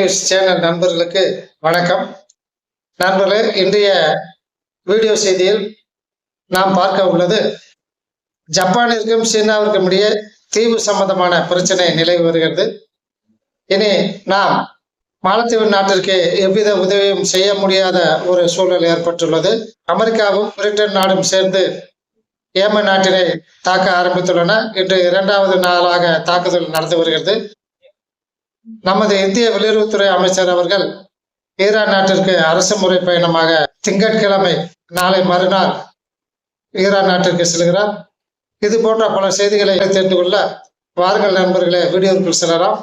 News channel நண்பர்களுக்கு வணக்கம். நண்பர்களே இன்றைய வீடியோ செய்தியில் நாம் பார்க்க உள்ளது ஜப்பானிற்கும் சீனாவிற்கும் இடையே தீவு சம்பந்தமான பிரச்சனை நிலவி வருகிறது. இனி நாம் மாலத்தீவு நாட்டிற்கு எவ்வித உதவியும் செய்ய முடியாத ஒரு சூழல் ஏற்பட்டுள்ளது. அமெரிக்காவும் பிரிட்டன் நாடும் சேர்ந்து ஏமன் நாட்டினை தாக்க ஆரம்பித்துள்ளன. இன்று இரண்டாவது நாளாக தாக்குதல் நடந்து வருகிறது. நமது இந்திய வெளியுறவுத்துறை அமைச்சர் அவர்கள் ஈரான் நாட்டிற்கு அரசு முறை பயணமாக திங்கட்கிழமை நாளை மறுநாள் ஈரான் நாட்டிற்கு செல்கிறார். இது போன்ற பல செய்திகளை தெரிந்து கொள்ள வாருங்கள் நண்பர்களே வீடியோவுக்குள் செல்லலாம்.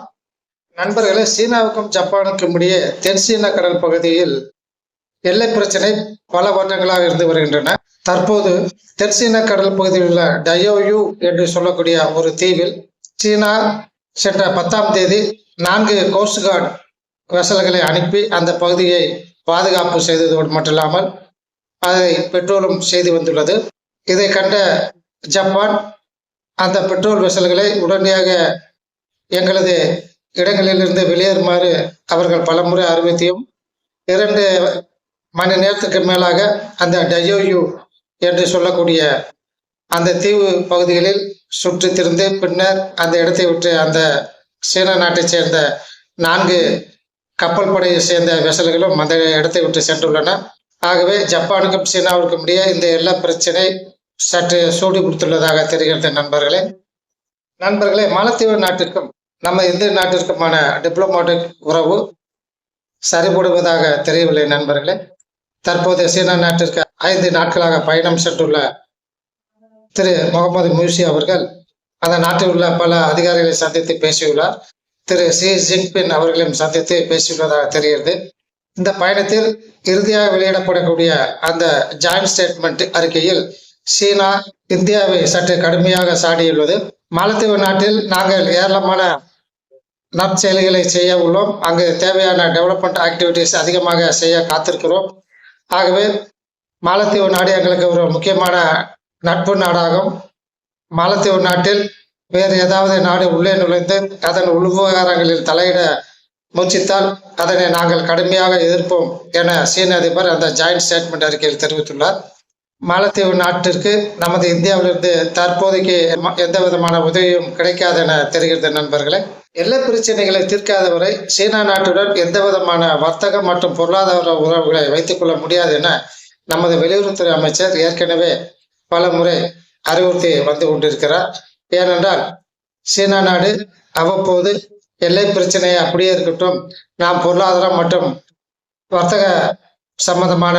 நண்பர்களே சீனாவுக்கும் ஜப்பானுக்கும் இடையே தென்சீன கடல் பகுதியில் எல்லை பிரச்சனை பல வருடங்களாக இருந்து வருகின்றன. தற்போது தெற்சீன கடல் பகுதியில் உள்ள டயோயு என்று சொல்லக்கூடிய ஒரு தீவில் சீனா சென்ற பத்தாம் தேதி நான்கு கோஸ்ட் கார்டு வெசல்களை அனுப்பி அந்த பகுதியை பாதுகாப்பு செய்ததோடு மட்டுமில்லாமல் அதை பெட்ரோலும் செய்து வந்துள்ளது. இதை கண்ட ஜப்பான் அந்த பெட்ரோல் வெசல்களை உடனடியாக எங்களது இடங்களிலிருந்து வெளியேறுமாறு அவர்கள் பலமுறை அறிவித்தியும் இரண்டு மணி நேரத்துக்கு மேலாக அந்த டயோயு என்று சொல்லக்கூடிய அந்த தீவு பகுதிகளில் சுற்றி திருந்து பின்னர் அந்த இடத்தை விட்டு அந்த சீன நாட்டைச் சேர்ந்த நான்கு கப்பல் படையை சேர்ந்த வெசல்களும் அந்த இடத்தை விட்டு சென்றுள்ளன. ஆகவே ஜப்பானுக்கும் சீனாவிற்கும் இடையே இந்த எல்லா பிரச்சனை சற்று சூடு கொடுத்துள்ளதாக தெரிகிறது நண்பர்களே. நண்பர்களே மாலத்தீவு நாட்டிற்கும் நம்ம இந்திய நாட்டிற்குமான டிப்ளமாட்டிக் உறவு சரிபடுவதாக தெரியவில்லை நண்பர்களே. தற்போது சீனா நாட்டிற்கு ஐந்து நாட்களாக பயணம் சென்றுள்ள திரு முகமது முயூசி அவர்கள் அந்த நாட்டில் உள்ள பல அதிகாரிகளை சந்தித்து பேசியுள்ளார். திரு ஷி ஜின்பின் அவர்களையும் சந்தித்து பேசியுள்ளதாக தெரிகிறது. இந்த பயணத்தில் இறுதியாக வெளியிடப்படக்கூடிய அந்த ஜாயிண்ட் ஸ்டேட்மெண்ட் அறிக்கையில் சீனா இந்தியாவை சற்று கடுமையாக சாடியுள்ளது. மாலத்தீவு நாட்டில் நாங்கள் ஏராளமான நற்செயல்களை செய்ய உள்ளோம். அங்கு தேவையான டெவலப்மெண்ட் ஆக்டிவிட்டிஸ் அதிகமாக செய்ய காத்திருக்கிறோம். ஆகவே மாலத்தீவு நாடு எங்களுக்கு ஒரு முக்கியமான நட்பு நாடாகும். மாலத்தீவு நாட்டில் வேறு ஏதாவது நாடு உள்ளே நுழைந்து அதன் உள்விவகாரங்களில் தலையிட முயற்சித்தால் அதனை நாங்கள் கடுமையாக எதிர்ப்போம் என சீன அதிபர் அந்த ஜாயிண்ட் ஸ்டேட்மெண்ட் அறிக்கையில் தெரிவித்துள்ளார். மாலத்தீவு நாட்டிற்கு நமது இந்தியாவிலிருந்து தற்போதைக்கு ம- எந்த விதமான உதவியும் கிடைக்காது என தெரிகிறது நண்பர்களே. எல்லை பிரச்சனைகளை தீர்க்காதவரை சீனா நாட்டுடன் எந்த விதமான வர்த்தகம் மற்றும் பொருளாதார உறவுகளை வைத்துக் கொள்ள முடியாது என நமது வெளியுறவுத்துறை அமைச்சர் ஏற்கனவே பல முறை அறிவுறுத்தி வந்து கொண்டிருக்கிறார். ஏனென்றால் சீனா நாடு அவ்வப்போது எல்லை பிரச்சனை அப்படியே இருக்கட்டும். நாம் பொருளாதாரம் மற்றும் வர்த்தக சம்பந்தமான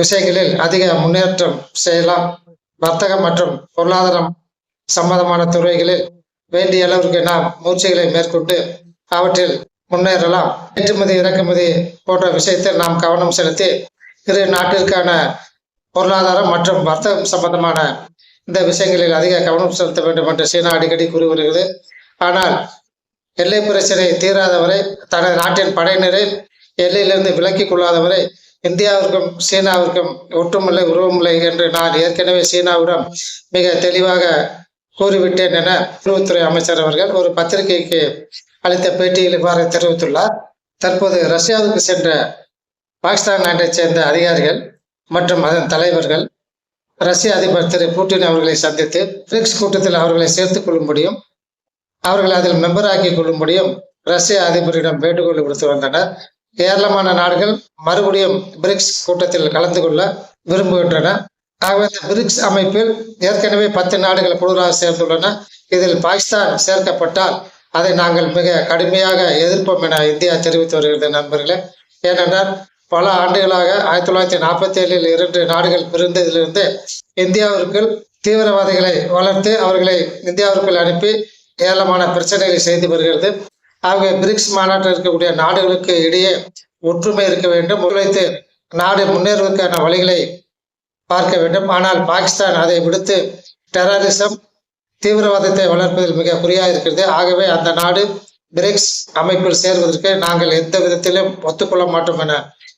விஷயங்களில் அதிக முன்னேற்றம் செய்யலாம். வர்த்தகம் மற்றும் பொருளாதாரம் சம்பந்தமான துறைகளில் வேண்டிய அளவிற்கு நாம் முயற்சிகளை மேற்கொண்டு அவற்றில் முன்னேறலாம். ஏற்றுமதி இறக்குமதி போன்ற விஷயத்தில் நாம் கவனம் செலுத்தி இரு நாட்டிற்கான பொருளாதாரம் மற்றும் வர்த்தகம் சம்பந்தமான இந்த விஷயங்களில் அதிக கவனம் செலுத்த வேண்டும் என்று சீனா அடிக்கடி கூறி வருகிறது. ஆனால் எல்லை பிரச்சனை தீராதவரை தனது நாட்டின் படையினரை எல்லையிலிருந்து விலக்கிக் கொள்ளாதவரை இந்தியாவிற்கும் சீனாவிற்கும் ஒற்றுமில்லை உருவமில்லை என்று நான் ஏற்கனவே சீனாவிடம் மிக தெளிவாக கூறிவிட்டேன் என உளவுத்துறை அமைச்சர் அவர்கள் ஒரு பத்திரிகைக்கு அளித்த பேட்டியில் இவ்வாறு தெரிவித்துள்ளார். தற்போது ரஷ்யாவுக்கு சென்ற பாகிஸ்தான் நாட்டைச் சேர்ந்த அதிகாரிகள் மற்றும் அதன் தலைவர்கள் ரஷ்ய அதிபர் திரு புட்டின் அவர்களை சந்தித்து பிரிக்ஸ் கூட்டத்தில் அவர்களை சேர்த்துக் கொள்ளும்படியும் அவர்களை அதில் மெம்பர் ஆக்கி கொள்ளும்படியும் ரஷ்ய அதிபரிடம் வேண்டுகோள் விடுத்து வந்தனர். ஏராளமான நாடுகள் மறுபடியும் பிரிக்ஸ் கூட்டத்தில் கலந்து கொள்ள விரும்புகின்றன. ஆகவே இந்த பிரிக்ஸ் அமைப்பில் ஏற்கனவே பத்து நாடுகள் குழுவாக சேர்ந்துள்ளன. இதில் பாகிஸ்தான் சேர்க்கப்பட்டால் அதை நாங்கள் மிக கடுமையாக எதிர்ப்போம் என இந்தியா தெரிவித்து வருகிறது நண்பர்களே. ஏனென்றால் பல ஆண்டுகளாக ஆயிரத்தி தொள்ளாயிரத்தி நாற்பத்தி ஏழில் இரண்டு நாடுகள் பிரிந்ததிலிருந்து இந்தியாவிற்குள் தீவிரவாதிகளை வளர்த்து அவர்களை இந்தியாவிற்குள் அனுப்பி ஏராளமான பிரச்சனைகளை செய்து வருகிறது. ஆகவே பிரிக்ஸ் மாநாட்டில் இருக்கக்கூடிய நாடுகளுக்கு இடையே ஒற்றுமை இருக்க வேண்டும். ஒத்துழைத்து நாடு முன்னேறுவதற்கான வழிகளை பார்க்க வேண்டும். ஆனால் பாகிஸ்தான் அதை விடுத்து டெரரிசம் தீவிரவாதத்தை வளர்ப்பதில் மிக குறியாக இருக்கிறது. ஆகவே அந்த நாடு பிரிக்ஸ் அமைப்பில் சேர்வதற்கு நாங்கள் எந்த விதத்திலும் ஒத்துக்கொள்ள மாட்டோம் என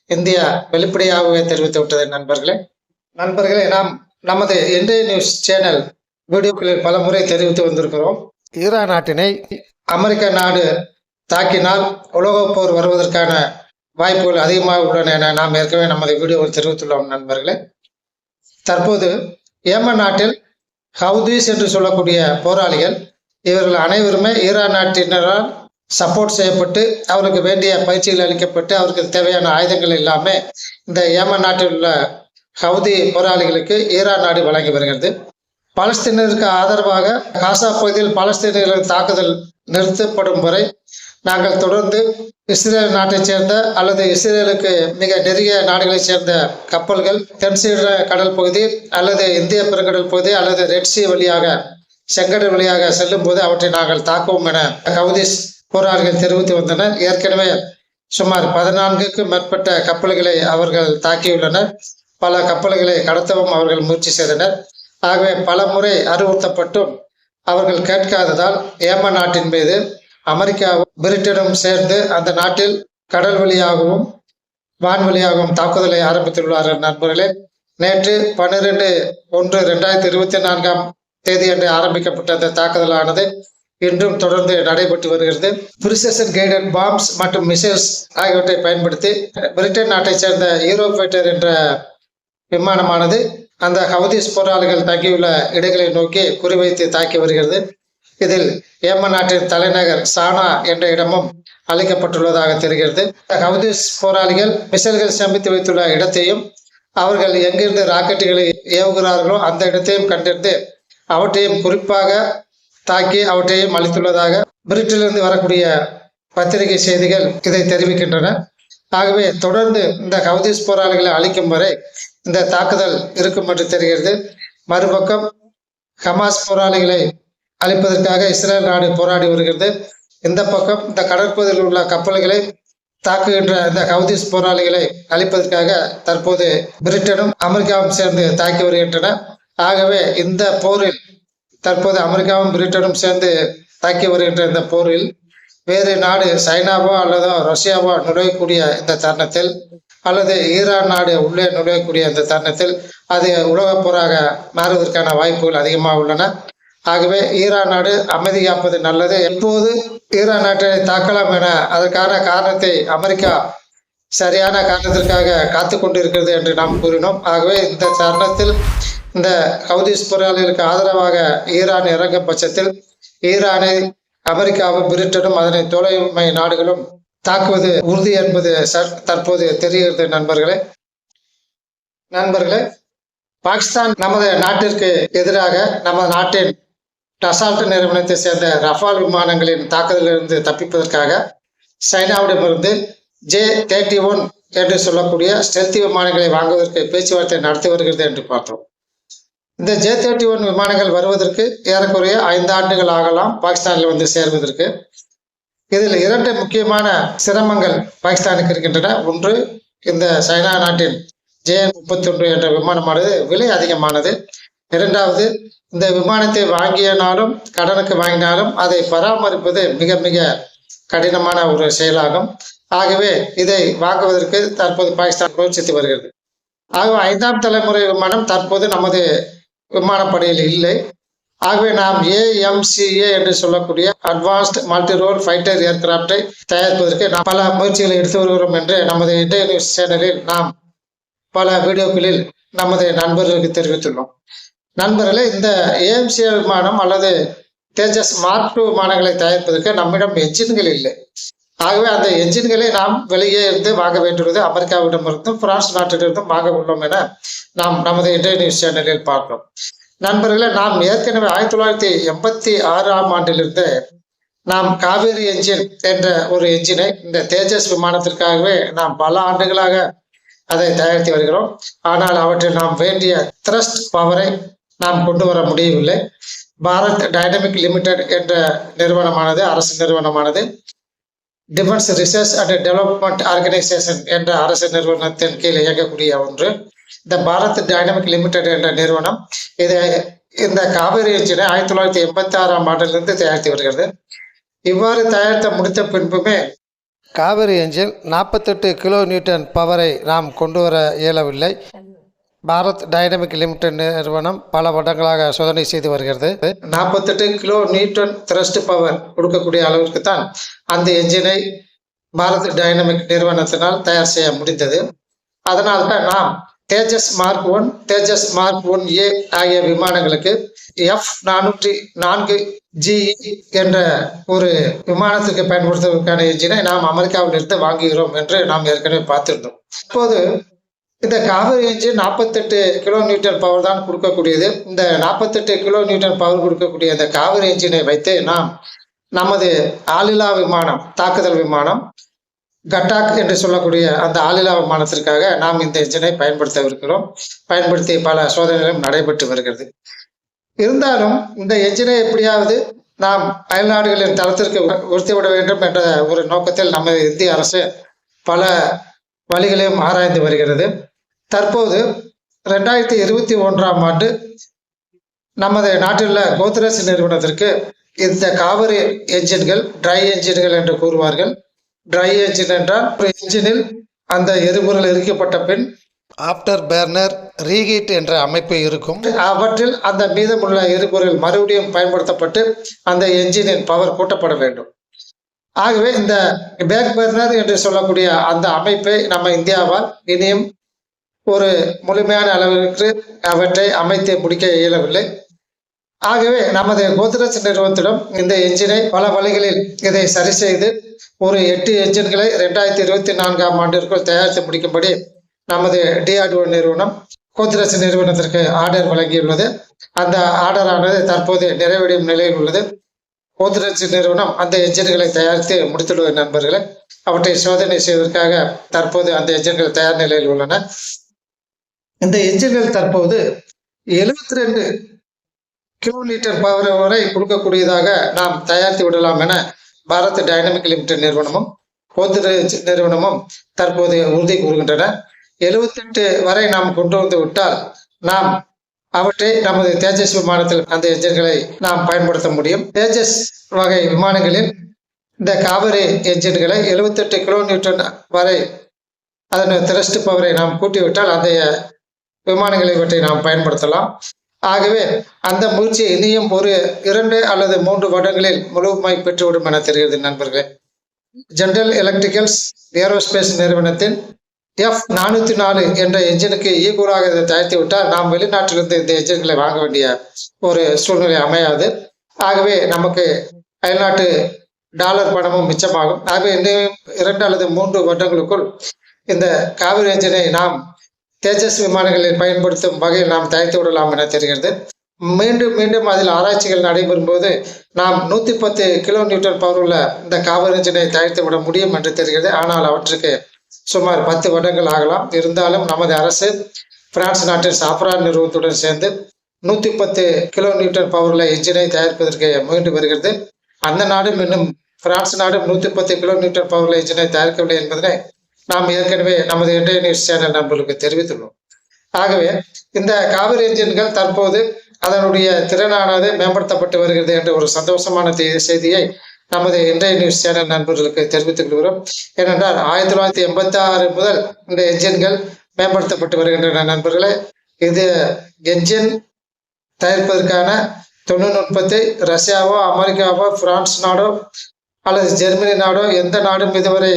இந்தியா வெளிப்படையாகவே தெரிவித்து விட்டது நண்பர்களே. நண்பர்களே நாம் நமது இந்திய நியூஸ் சேனல் வீடியோக்களில் பல முறை தெரிவித்து வந்திருக்கிறோம். ஈரான் நாட்டினை அமெரிக்க நாடு தாக்கினால் உலகப் போர் வருவதற்கான வாய்ப்புகள் அதிகமாக உள்ளன என நாம் ஏற்கனவே நமது வீடியோவில் தெரிவித்துள்ளோம் நண்பர்களே. தற்போது ஏமன் நாட்டில் ஹவுதீஸ் என்று சொல்லக்கூடிய போராளிகள் இவர்கள் அனைவருமே ஈரான் நாட்டினரால் சப்போர்ட் செய்யப்பட்டு அவருக்கு வேண்டிய பயிற்சிகள் அளிக்கப்பட்டு அவருக்கு தேவையான ஆயுதங்கள் எல்லாமே இந்த ஏமன் நாட்டில் உள்ள ஹவுதி போராளிகளுக்கு ஈரான் நாடு வழங்கி வருகிறது. பாலஸ்தீனருக்கு ஆதரவாக காசா பகுதியில் பாலஸ்தீனியர்கள் தாக்குதல் நிறுத்தப்படும் வரை நாங்கள் தொடர்ந்து இஸ்ரேல் நாட்டைச் சேர்ந்த அல்லது இஸ்ரேலுக்கு மிக நெருங்கிய நாடுகளைச் சேர்ந்த கப்பல்கள் தென்சீன கடல் பகுதி அல்லது இந்திய பெருங்கடல் பகுதி அல்லது ரெட்சி வழியாக செங்கடல் வழியாக செல்லும் போது அவற்றை நாங்கள் தாக்குவோம் என ஹவுதிஸ் போராளிகள் தெரிவித்து வந்தனர். ஏற்கனவே சுமார் பதினான்குக்கும் மேற்பட்ட கப்பல்களை அவர்கள் தாக்கியுள்ளனர். பல கப்பல்களை கடத்தவும் அவர்கள் முயற்சி செய்தனர். ஆகவே பல முறை அறிவுறுத்தப்பட்டும் அவர்கள் கேட்காததால் ஏம நாட்டின் மீது அமெரிக்காவும் பிரிட்டனும் சேர்ந்து அந்த நாட்டில் கடல் வழியாகவும் வான்வழியாகவும் தாக்குதலை ஆரம்பித்துள்ளார்கள் நண்பர்களே. நேற்று பன்னிரெண்டு ஒன்று ரெண்டாயிரத்தி இருபத்தி நான்காம் தேதி அன்று ஆரம்பிக்கப்பட்ட அந்த தாக்குதலானது இன்றும் தொடர்ந்து நடைபெற்று வருகிறது. பிரிசன் கைடன் பாம்ஸ் மற்றும் மிசைல்ஸ் ஆகியவற்றை பயன்படுத்தி பிரிட்டன் நாட்டைச் சேர்ந்த யூரோபேட்டர் என்ற விமானமானது அந்த ஹவுதிஸ் போராளிகள் தங்கியுள்ள இடங்களை நோக்கி குறிவைத்து தாக்கி வருகிறது. இதில் ஏமன் நாட்டின் தலைநகர் சானா என்ற இடமும் அழைக்கப்பட்டுள்ளதாக தெரிகிறது. ஹவுதிஸ் போராளிகள் மிசைல்கள் சேமித்து வைத்துள்ள இடத்தையும் அவர்கள் எங்கிருந்து ராக்கெட்டுகளை ஏவுகிறார்களோ அந்த இடத்தையும் கண்டறிந்து அவற்றையும் குறிப்பாக தாக்கி அவற்றையும் அளித்துள்ளதாக பிரிட்டிலிருந்து வரக்கூடிய பத்திரிகை செய்திகள் இதை தெரிவிக்கின்றன. ஆகவே தொடர்ந்து இந்த ஹவுதிஸ் போராளிகளை அழிக்கும் வரை இந்த தாக்குதல் இருக்கும் என்று தெரிகிறது. மறுபக்கம் ஹமாஸ் போராளிகளை அழிப்பதற்காக இஸ்ரேல் நாடு போராடி வருகிறது. இந்த பக்கம் இந்த கடற்பகுதியில் உள்ள கப்பல்களை தாக்குகின்ற இந்த ஹவுதிஸ் போராளிகளை அழிப்பதற்காக தற்போது பிரிட்டனும் அமெரிக்காவும் சேர்ந்து தாக்கி வருகின்றன. ஆகவே இந்த போரில் தற்போது அமெரிக்காவும் பிரிட்டனும் சேர்ந்து தாக்கி வருகின்ற இந்த போரில் வேறு நாடு சைனாவோ அல்லது ரஷ்யாவோ நுழையக்கூடிய இந்த தருணத்தில் அல்லது ஈரான் நாடு உள்ளே நுழையக்கூடிய இந்த தருணத்தில் அது உலகப் போராக மாறுவதற்கான வாய்ப்புகள் அதிகமாக உள்ளன. ஆகவே ஈரான் நாடு அமைதி காப்பது நல்லது. எப்போது ஈரான் நாட்டை தாக்கலாம் என அதற்கான காரணத்தை அமெரிக்கா சரியான காரணத்திற்காக காத்து கொண்டிருக்கிறது என்று நாம் கூறினோம். ஆகவே இந்த தருணத்தில் இந்த ஹவுதிஸ் போராளிகளுக்கு ஆதரவாக ஈரான் இறங்கும் பட்சத்தில் ஈரானை அமெரிக்காவும் பிரிட்டனும் அதனை தொலைமை நாடுகளும் தாக்குவது உறுதி என்பது சற்- தற்போது தெரிகிறது நண்பர்களே. நண்பர்களே பாகிஸ்தான் நமது நாட்டிற்கு எதிராக நமது நாட்டின் டசால்ட் நிறுவனத்தை சேர்ந்த ரஃபால் விமானங்களின் தாக்குதலிலிருந்து தப்பிப்பதற்காக சைனாவிடமிருந்து ஜே தேர்ட்டி ஒன் என்று சொல்லக்கூடிய ஸ்டெல்தி விமானங்களை வாங்குவதற்கு பேச்சுவார்த்தை நடத்தி வருகிறது என்று பார்த்தோம். இந்த ஜே தேர்ட்டி ஒன் விமானங்கள் வருவதற்கு ஏறக்குறைய ஐந்து ஆண்டுகள் ஆகலாம் பாகிஸ்தானில் வந்து சேர்வதற்கு. இதில் இரண்டு முக்கியமான சிரமங்கள் பாகிஸ்தானுக்கு இருக்கின்றன. ஒன்று இந்த சைனா நாட்டின் ஜே முப்பத்தி ஒன்று என்ற விமானமானது விலை அதிகமானது. இரண்டாவது இந்த விமானத்தை வாங்கியனாலும் கடனுக்கு வாங்கினாலும் அதை பராமரிப்பது மிக மிக கடினமான ஒரு செயலாகும். ஆகவே இதை வாங்குவதற்கு தற்போது பாகிஸ்தான் முயற்சித்து வருகிறது. ஆகவே ஐந்தாம் தலைமுறை விமானம் தற்போது நமது விமானப்படையில் இல்லை. ஆகவே நாம் ஏஎம்சிஏ என்று சொல்லக்கூடிய அட்வான்ஸ்ட் மல்டி ரோல் ஃபைட்டர் ஏர்கிராப்டை தயாரிப்பதற்கு நாம் பல முயற்சிகளை எடுத்து வருகிறோம் என்று நமது இந்திய நியூஸ் சேனலில் நாம் பல வீடியோக்களில் நமது நண்பர்களுக்கு தெரிவித்துள்ளோம். நண்பர்களே இந்த ஏஎம்சிஏ விமானம் அல்லது தேஜஸ் மார்க் டூ விமானங்களை தயாரிப்பதற்கு நம்மிடம் எஞ்சின்கள் இல்லை. ஆகவே அந்த என்ஜின்களை நாம் வெளியே இருந்து வாங்க வேண்டியுள்ளது அமெரிக்காவிடமிருந்தும் பிரான்ஸ் நாட்டிலிருந்தும் வாங்க உள்ளோம் என நாம் நமது இன்றைய நியூஸ் சேனலில் பார்க்கிறோம். நண்பர்களே நாம் ஏற்கனவே ஆயிரத்தி தொள்ளாயிரத்தி எண்பத்தி ஆறாம் ஆண்டிலிருந்து நாம் காவேரி என்ஜின் என்ற ஒரு என்ஜினை இந்த தேஜஸ் விமானத்திற்காகவே நாம் பல ஆண்டுகளாக அதை தயாரித்து வருகிறோம். ஆனால் அவற்றில் நாம் வேண்டிய த்ரஸ்ட் பவரை நாம் கொண்டு வர முடியவில்லை. பாரத் டைனமிக் லிமிடெட் என்ற நிறுவனமானது அரசு நிறுவனமானது defence research and development organisation என்ற அரசு நிறுவனத்தின் கீழ் இயங்கக்கூடிய ஒன்று. இந்த பாரத் டைனமிக் லிமிடெட் என்ற நிறுவனம் இது இந்த காவிரி என்ஜினை ஆயிரத்தி தொள்ளாயிரத்தி எண்பத்தி ஆறாம் ஆண்டிலிருந்து தயாரித்து வருகிறது. இவ்வாறு தயாரித்த முடித்த பின்புமே காவிரி என்ஜின் நாற்பத்தெட்டு கிலோ நியூட்டன் பவரை நாம் கொண்டு வர இயலவில்லை. பாரத் டைனமிக் லிமிடெட் நிறுவனம் பல வருடங்களாக சோதனை செய்து வருகிறது. நாற்பத்தெட்டு கிலோ நியூட்டன் த்ரஸ்ட் பவர் கொடுக்கக்கூடிய அளவிற்கு தான் அந்த என்ஜினை பாரத் டைனமிக் நிறுவனத்தினால் தயார் செய்ய முடிந்தது. அதனால் தான் நாம் Tejas mark one Tejas mark one A ஆகிய விமானங்களுக்கு எஃப் நானூற்றி நான்கு ஜிஇ என்ற ஒரு விமானத்துக்கு பயன்படுத்துவதற்கான என்ஜினை நாம் அமெரிக்காவில் இருந்து வாங்குகிறோம் என்று நாம் ஏற்கனவே பார்த்திருந்தோம். இப்போது இந்த காவிரி இஞ்சி நாற்பத்தெட்டு கிலோ நியூட்டன் பவர் தான் கொடுக்கக்கூடியது. இந்த நாற்பத்தெட்டு கிலோ நியூட்டன் பவர் கொடுக்கக்கூடிய இந்த காவிரி இன்ஜினை வைத்து நாம் நமது ஆளில்லா விமானம் தாக்குதல் விமானம் கட்டாக் என்று சொல்லக்கூடிய அந்த ஆளில்லா விமானத்திற்காக நாம் இந்த இன்ஜினை பயன்படுத்தவிருக்கிறோம். பயன்படுத்தி பல சோதனைகளும் நடைபெற்று வருகிறது. இருந்தாலும் இந்த என்ஜினை எப்படியாவது நாம் அயல்நாடுகளின் தளத்திற்கு உயர்த்திவிட வேண்டும் என்ற ஒரு நோக்கத்தில் நமது இந்திய அரசு பல வழிகளையும் ஆராய்ந்து வருகிறது. தற்போது ரெண்டாயிரத்தி இருபத்தி ஒன்றாம் ஆண்டு நமது நாட்டில் கோத்ரேஜ் நிறுவனத்திற்கு இந்த காவிரி என்ஜின்கள் ட்ரை என்ஜின்கள் என்று கூறுவார்கள். ட்ரை என்ஜின் என்றால் ஒரு என்ஜினில் அந்த எரிபொருள் எரிக்கப்பட்ட பின் ஆப்டர் பேர்னர் ரீஹீட் என்ற அமைப்பு இருக்கும். அவற்றில் அந்த மீதமுள்ள எரிபொருள் மறுபடியும் பயன்படுத்தப்பட்டு அந்த என்ஜினின் பவர் கூட்டப்பட வேண்டும். ஆகவே இந்த பேக் பர்னர் என்று சொல்லக்கூடிய அந்த அமைப்பை நம்ம இந்தியாவால் இனியும் ஒரு முழுமையான அளவிற்கு அவற்றை அமைத்து முடிக்க இயலவில்லை. ஆகவே நமது கோத்ரேஜ் நிறுவனத்திடம் இந்த என்ஜினை பல வழிகளில் இதை சரி செய்து ஒரு எட்டு என்ஜின்களை ரெண்டாயிரத்தி இருபத்தி நான்காம் ஆண்டிற்குள் தயாரித்து முடிக்கும்படி நமது டிஆர்டிஓ நிறுவனம் கோத்ரேஜ் நிறுவனத்திற்கு ஆர்டர் வழங்கியுள்ளது. அந்த ஆர்டரானது தற்போது நிறைவடையும் நிலையில் உள்ளது. கோத்ரேஜ் நிறுவனம் அந்த என்ஜின்களை தயாரித்து முடித்துள்ளது நண்பர்களே. அவற்றை சோதனை செய்வதற்காக தற்போது அந்த என்ஜின்கள் தயார் நிலையில் உள்ளன. இந்த என்ஜின்கள் தற்போது எழுபத்தி ரெண்டு கிலோமீட்டர் பவர் வரை கொடுக்கக்கூடியதாக நாம் தயாரித்து விடலாம் என பாரத் டைனமிக் லிமிடெட் நிறுவனமும் கோத்ரேஜ் நிறுவனமும் தற்போது உறுதி கூறுகின்றன. எழுபத்தெட்டு வரை நாம் கொண்டு வந்து விட்டால் நாம் அவற்றை நமது தேஜஸ் விமானத்தில் அந்த என்ஜின்களை நாம் பயன்படுத்த முடியும். தேஜஸ் வகை விமானங்களில் இந்த காவிரி என்ஜின்களை எழுபத்தெட்டு கிலோ நியூட்டன் வரை அதன் திரஸ்ட் பவரை நாம் கூட்டிவிட்டால் அந்த விமானங்களை இவற்றை நாம் பயன்படுத்தலாம். ஆகவே அந்த முயற்சி இனியும் ஒரு இரண்டு அல்லது மூன்று வருடங்களில் முழுமை பெற்றுவிடும் என தெரிகிறது நண்பர்களே. ஜெனரல் எலக்ட்ரிக்கல்ஸ் ஏரோஸ்பேஸ் நிறுவனத்தின் எஃப் நானூற்றி நாலு என்ற என்ஜினுக்கு ஈக்குவலாக இதை தயாரித்து விட்டால் நாம் வெளிநாட்டிலிருந்து இந்த என்ஜின்களை வாங்க வேண்டிய ஒரு சூழ்நிலை அமையாது. ஆகவே நமக்கு அயல்நாட்டு டாலர் பணமும் மிச்சமாகும். ஆகவே இன்னும் இரண்டு அல்லது மூன்று வருடங்களுக்குள் இந்த காவிரி என்ஜினை நாம் தேஜஸ் விமானங்களில் பயன்படுத்தும் வகையில் நாம் தயாரித்து விடலாம் என தெரிகிறது. மீண்டும் மீண்டும் அதில் ஆராய்ச்சிகள் நடைபெறும் போது நாம் நூத்தி பத்து கிலோ நியூட்டன் பவர் உள்ள இந்த காவிரி என்ஜினை தயாரித்து விட முடியும் என்று தெரிகிறது. ஆனால் அவற்றுக்கு சுமார் பத்து வருடங்கள் ஆகலாம். இருந்தாலும் நமது அரசு பிரான்ஸ் நாட்டின் சாப்ரான் நிறுவனத்துடன் சேர்ந்து நூத்தி பத்து கிலோ நியூட்டன் பவர்ல என்ஜினை தயாரிப்பதற்கு முயன்று வருகிறது. அந்த நாடும் இன்னும் பிரான்ஸ் நாடும் நூத்தி பத்து கிலோ நியூட்டன் பவர்ல என்ஜினை தயாரிக்கவில்லை என்பதனை நாம் ஏற்கனவே நமது இன்றைய நியூஸ் சேனல் நண்பர்களுக்கு தெரிவித்துள்ளோம். ஆகவே இந்த காவிரி என்ஜின்கள் தற்போது அதனுடைய திறனானது மேம்படுத்தப்பட்டு வருகிறது என்ற ஒரு சந்தோஷமான செய்தியை நமது இன்றைய நியூஸ் சேனல் நண்பர்களுக்கு தெரிவித்துக் கொள்கிறோம். ஏனென்றால் ஆயிரத்தி தொள்ளாயிரத்தி எண்பத்தி ஆறு முதல் இந்த என்ஜின்கள் மேம்படுத்தப்பட்டு வருகின்றன நண்பர்களே. இது என்ஜின் தயாரிப்பதற்கான தொழில்நுட்பத்தை ரஷ்யாவோ அமெரிக்காவோ பிரான்ஸ் நாடோ அல்லது ஜெர்மனி நாடோ எந்த நாடும் இதுவரை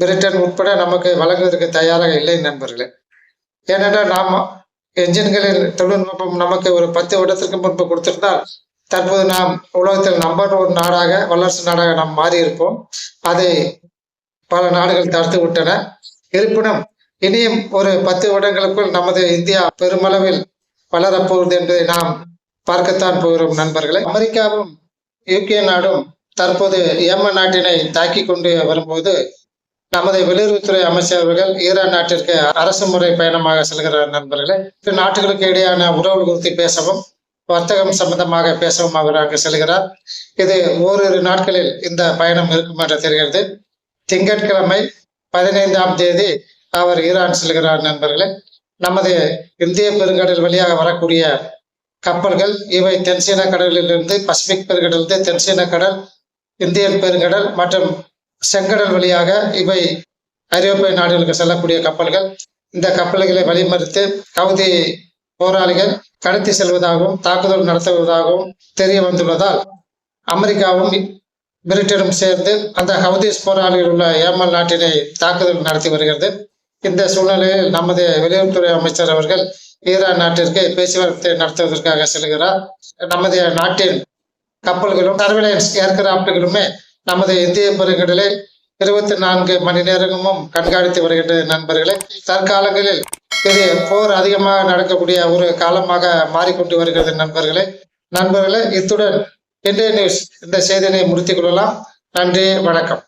பிரிட்டன் உட்பட நமக்கு வழங்குவதற்கு தயாராக இல்லை நண்பர்களே. ஏனென்றால் நாம் என்ஜின்களில் தொழில்நுட்பம் நமக்கு ஒரு பத்து வருடத்திற்கு முன்பு கொடுத்திருந்தால் தற்போது நாம் உலகத்தில் நம்பர் ஒரு நாடாக வல்லரசு நாடாக நாம் மாறி இருப்போம் அதை பல நாடுகள் தடுத்து விட்டன. இருப்பினும் இனியும் ஒரு பத்து வருடங்களுக்குள் நமது இந்தியா பெருமளவில் வளரப்போகிறது என்பதை நாம் பார்க்கத்தான் போகிறோம் நண்பர்களே. அமெரிக்காவும் யூகே நாடும் தற்போது ஏமன் நாட்டினை தாக்கி கொண்டு வரும்போது நமது வெளியுறவுத்துறை அமைச்சர்கள் ஈரான் நாட்டிற்கு அரசு முறை பயணமாக செல்கிறார் நண்பர்களே. நாட்டுகளுக்கு இடையான உறவு குறித்து பேசவும் வர்த்தகம் சம்பந்தமாக பேசவும் அவர் அங்கு செல்கிறார். இது ஓரிரு நாட்களில் இந்த பயணம் இருக்கும் என்று தெரிகிறது. திங்கட்கிழமை பதினைந்தாம் தேதி அவர் ஈரான் செல்கிறார் நண்பர்களே. நமது இந்திய பெருங்கடல் வழியாக வரக்கூடிய கப்பல்கள் இவை தென்சீன கடலிலிருந்து பசிபிக் பெருங்கடலிருந்து தென்சீன கடல் இந்தியன் பெருங்கடல் மற்றும் செங்கடல் வழியாக இவை ஐரோப்பிய நாடுகளுக்கு செல்லக்கூடிய கப்பல்கள். இந்த கப்பல்களை வழிமறித்து கவுதி போராளிகள் கடத்தி செல்வதாகவும் தாக்குதல் நடத்துவதாகவும் தெரிய வந்துள்ளதால் அமெரிக்காவும் பிரிட்டனும் சேர்ந்து அந்த ஹவுதிஸ் போராளிகள் உள்ள ஏமல் நாட்டினை தாக்குதல் நடத்தி வருகிறது. இந்த சூழ்நிலையில் நமது வெளியுறவுத்துறை அமைச்சர் அவர்கள் ஈரான் நாட்டிற்கு பேச்சுவார்த்தை நடத்துவதற்காக செல்கிறார். நமது நாட்டின் கப்பல்களும் சர்வேலன்ஸ் ஏர்கிராப்டுகளுமே நமது இந்திய பெருங்கடலில் இருபத்தி நான்கு மணி நேரமும் கண்காணித்து வருகின்ற நண்பர்களே. தற்காலங்களில் இது போர் அதிகமாக நடக்கக்கூடிய ஒரு காலமாக மாறிக்கொண்டு வருகிறது நண்பர்களே. நண்பர்களே இத்துடன் இந்திய நியூஸ் இந்த செய்தியினை முடித்துக் கொள்ளலாம். நன்றி வணக்கம்.